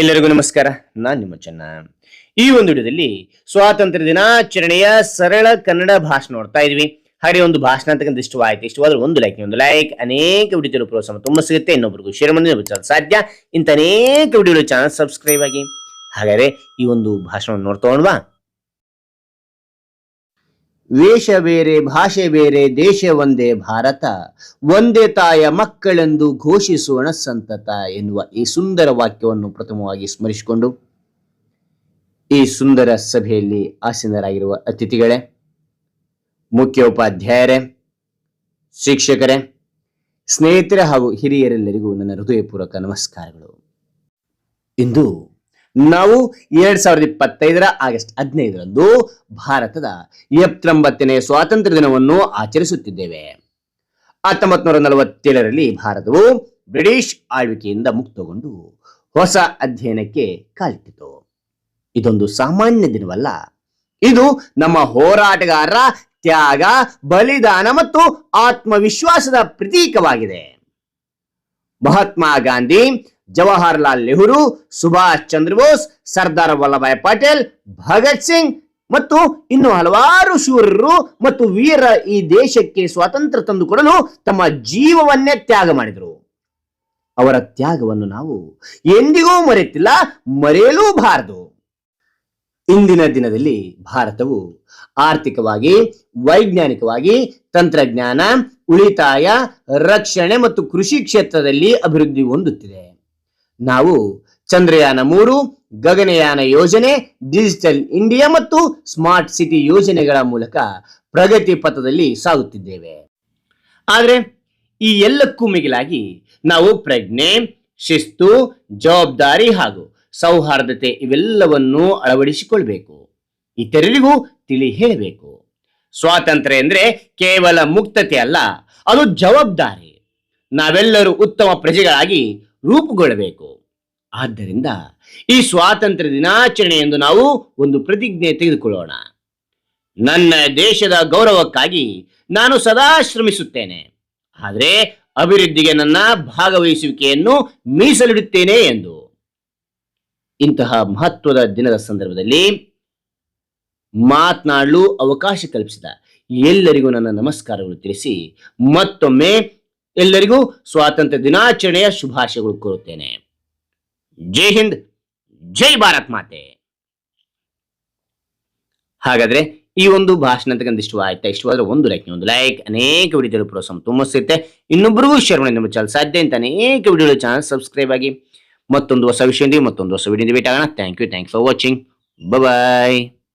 ಎಲ್ಲರಿಗೂ ನಮಸ್ಕಾರ. ನಾನು ನಿಮ್ಮ ಚೆನ್ನ. ಈ ಒಂದು ವಿಡಿಯೋದಲ್ಲಿ ಸ್ವಾತಂತ್ರ್ಯ ದಿನಾಚರಣೆಯ ಸರಳ ಕನ್ನಡ ಭಾಷಣ ನೋಡ್ತಾ ಇದ್ವಿ. ಹಾಗೆ ಒಂದು ಭಾಷಣ ಅಂತಕ್ಕಂಥ ಇಷ್ಟವಾಯ್ತು. ಇಷ್ಟವಾದ್ರೆ ಒಂದು ಲೈಕ್ ಒಂದು ಲೈಕ್ ಅನೇಕ ವಿಡಿಯೋ ಪ್ರೋತ್ಸಾಹ ತುಂಬ ಸಿಗುತ್ತೆ. ಇನ್ನೊಬ್ರಿಗೂ ಶೇರ್ ಮಾಡಿ ಸಾಧ್ಯ. ಇಂಥ ಅನೇಕ ವಿಡಿಯೋ ಚಾನಲ್ ಸಬ್ಸ್ಕ್ರೈಬ್ ಆಗಿ. ಹಾಗಾದ್ರೆ ಈ ಒಂದು ಭಾಷಣವನ್ನು ನೋಡ್ತಾ? ವೇಷ ಬೇರೆ, ಭಾಷೆ ಬೇರೆ, ದೇಶ ಒಂದೇ, ಭಾರತ. ಒಂದೇ ತಾಯ ಮಕ್ಕಳೆಂದು ಘೋಷಿಸೋಣ ಸಂತತ ಎನ್ನುವ ಈ ಸುಂದರ ವಾಕ್ಯವನ್ನು ಪ್ರಥಮವಾಗಿ ಸ್ಮರಿಸಿಕೊಂಡು ಈ ಸುಂದರ ಸಭೆಯಲ್ಲಿ ಆಸೀನರಾಗಿರುವ ಅತಿಥಿಗಳೇ ಮುಖ್ಯೋಪಾಧ್ಯಾಯರೇ ಶಿಕ್ಷಕರೇ, ಸ್ನೇಹಿತರೆ ಹಾಗೂ ಹಿರಿಯರೆಲ್ಲರಿಗೂ ನನ್ನ ಹೃದಯಪೂರ್ವಕ ನಮಸ್ಕಾರಗಳು. ಇಂದು ನಾವು ಎರಡ್ ಸಾವಿರದ ಇಪ್ಪತ್ತೈದರ ಆಗಸ್ಟ್ ಹದಿನೈದರಂದು ಭಾರತದ ಎಪ್ಪತ್ತೊಂಬತ್ತನೇ ಸ್ವಾತಂತ್ರ್ಯ ದಿನವನ್ನು ಆಚರಿಸುತ್ತಿದ್ದೇವೆ. ಹತ್ತೊಂಬತ್ ನೂರ ನಲವತ್ತೇಳರಲ್ಲಿ ಭಾರತವು ಬ್ರಿಟಿಷ್ ಆಳ್ವಿಕೆಯಿಂದ ಮುಕ್ತಗೊಂಡು ಹೊಸ ಅಧ್ಯಯನಕ್ಕೆ ಕಾಲಿಟ್ಟಿತು. ಇದೊಂದು ಸಾಮಾನ್ಯ ದಿನವಲ್ಲ. ಇದು ನಮ್ಮ ಹೋರಾಟಗಾರರ ತ್ಯಾಗ, ಬಲಿದಾನ ಮತ್ತು ಆತ್ಮವಿಶ್ವಾಸದ ಪ್ರತೀಕವಾಗಿದೆ. ಮಹಾತ್ಮ ಗಾಂಧಿ ಜವಾಹರ್ಲಾಲ್ ನೆಹರು, ಸುಭಾಷ್ ಚಂದ್ರ ಬೋಸ್, ಸರ್ದಾರ್ ವಲ್ಲಭಾಯ್ ಪಟೇಲ್, ಭಗತ್ ಸಿಂಗ್ ಮತ್ತು ಇನ್ನು ಹಲವಾರು ಶೂರರು ಮತ್ತು ವೀರ ಈ ದೇಶಕ್ಕೆ ಸ್ವಾತಂತ್ರ್ಯ ತಂದುಕೊಡಲು ತಮ್ಮ ಜೀವವನ್ನೇ ತ್ಯಾಗ ಮಾಡಿದರು. ಅವರ ತ್ಯಾಗವನ್ನು ನಾವು ಎಂದಿಗೂ ಮರೆಯುತ್ತಿಲ್ಲ ಮರೆಯಲೂ ಬಾರದು. ಇಂದಿನ ದಿನದಲ್ಲಿ ಭಾರತವು ಆರ್ಥಿಕವಾಗಿ, ವೈಜ್ಞಾನಿಕವಾಗಿ, ತಂತ್ರಜ್ಞಾನ, ಉಳಿತಾಯ, ರಕ್ಷಣೆ ಮತ್ತು ಕೃಷಿ ಕ್ಷೇತ್ರದಲ್ಲಿ ಅಭಿವೃದ್ಧಿ ಹೊಂದುತ್ತಿದೆ. ನಾವು ಚಂದ್ರಯಾನ ಮೂರು, ಗಗನಯಾನ ಯೋಜನೆ, ಡಿಜಿಟಲ್ ಇಂಡಿಯಾ ಮತ್ತು ಸ್ಮಾರ್ಟ್ ಸಿಟಿ ಯೋಜನೆಗಳ ಮೂಲಕ ಪ್ರಗತಿ ಪಥದಲ್ಲಿ ಸಾಗುತ್ತಿದ್ದೇವೆ. ಆದರೆ ಈ ಎಲ್ಲಕ್ಕೂ ಮಿಗಿಲಾಗಿ ನಾವು ಪ್ರಜ್ಞೆ, ಶಿಸ್ತು, ಜವಾಬ್ದಾರಿ ಹಾಗೂ ಸೌಹಾರ್ದತೆ ಇವೆಲ್ಲವನ್ನು ಅಳವಡಿಸಿಕೊಳ್ಬೇಕು. ಇತರರಿಗೂ ತಿಳಿ ಹೇಳಬೇಕು. ಸ್ವಾತಂತ್ರ್ಯ ಎಂದ್ರೆ ಕೇವಲ ಮುಕ್ತತೆ ಅಲ್ಲ, ಅದು ಜವಾಬ್ದಾರಿ. ನಾವೆಲ್ಲರೂ ಉತ್ತಮ ಪ್ರಜೆಗಳಾಗಿ ರೂಪುಗೊಳ್ಳಬೇಕು. ಆದ್ದರಿಂದ ಈ ಸ್ವಾತಂತ್ರ್ಯ ದಿನಾಚರಣೆ ಎಂದು ನಾವು ಒಂದು ಪ್ರತಿಜ್ಞೆ ತೆಗೆದುಕೊಳ್ಳೋಣ. ನನ್ನ ದೇಶದ ಗೌರವಕ್ಕಾಗಿ ನಾನು ಸದಾ ಶ್ರಮಿಸುತ್ತೇನೆ. ಆದರೆ ಅಭಿವೃದ್ಧಿಗೆ ನನ್ನ ಭಾಗವಹಿಸುವಿಕೆಯನ್ನು ಮೀಸಲಿಡುತ್ತೇನೆ ಎಂದು. ಇಂತಹ ಮಹತ್ವದ ದಿನದ ಸಂದರ್ಭದಲ್ಲಿ ಮಾತನಾಡಲು ಅವಕಾಶ ಕಲ್ಪಿಸಿದ ಎಲ್ಲರಿಗೂ ನನ್ನ ನಮಸ್ಕಾರಗಳು ತಿಳಿಸಿ ಮತ್ತೊಮ್ಮೆ ಎಲ್ಲರಿಗೂ ಸ್ವಾತಂತ್ರ್ಯ ದಿನಾಚರಣೆಯ ಶುಭಾಶಯಗಳು ಕೋರುತ್ತೇನೆ. ಜೈ ಹಿಂದ್, ಜೈ ಭಾರತ್ ಮಾತೆ. ಹಾಗಾದ್ರೆ ಈ ಒಂದು ಭಾಷಣ ಅಂತಕ್ಕಂಥ ಇಷ್ಟ ಆಯ್ತಾ ಇಷ್ಟವಾದ್ರೆ ಒಂದು ಲೈಕ್ ಒಂದು ಲೈಕ್ ಅನೇಕ ವಿಡಿಯೋಗಳು ಪ್ರೋತ್ಸಾಹ ತುಂಬ ಸಿಗುತ್ತೆ ಇನ್ನೊಬ್ಬರಿಗೂ ಶೇರ್ ಮಾಡಿ ನಮ್ಮ ಚಾನಲ್ ಸಾಧ್ಯ ಅಂತ ಅನೇಕ ವಿಡಿಯೋಗಳು ಚಾನಲ್ ಸಬ್ಸ್ಕ್ರೈಬ್ ಆಗಿ ಮತ್ತೊಂದು ಹೊಸ ವಿಷಯದಿಂದ ಮತ್ತೊಂದು ಹೊಸ ವಿಡಿಯೋದಿಂದ ಭೇಟಿ ಆಗೋಣ thank you thanks for watching bye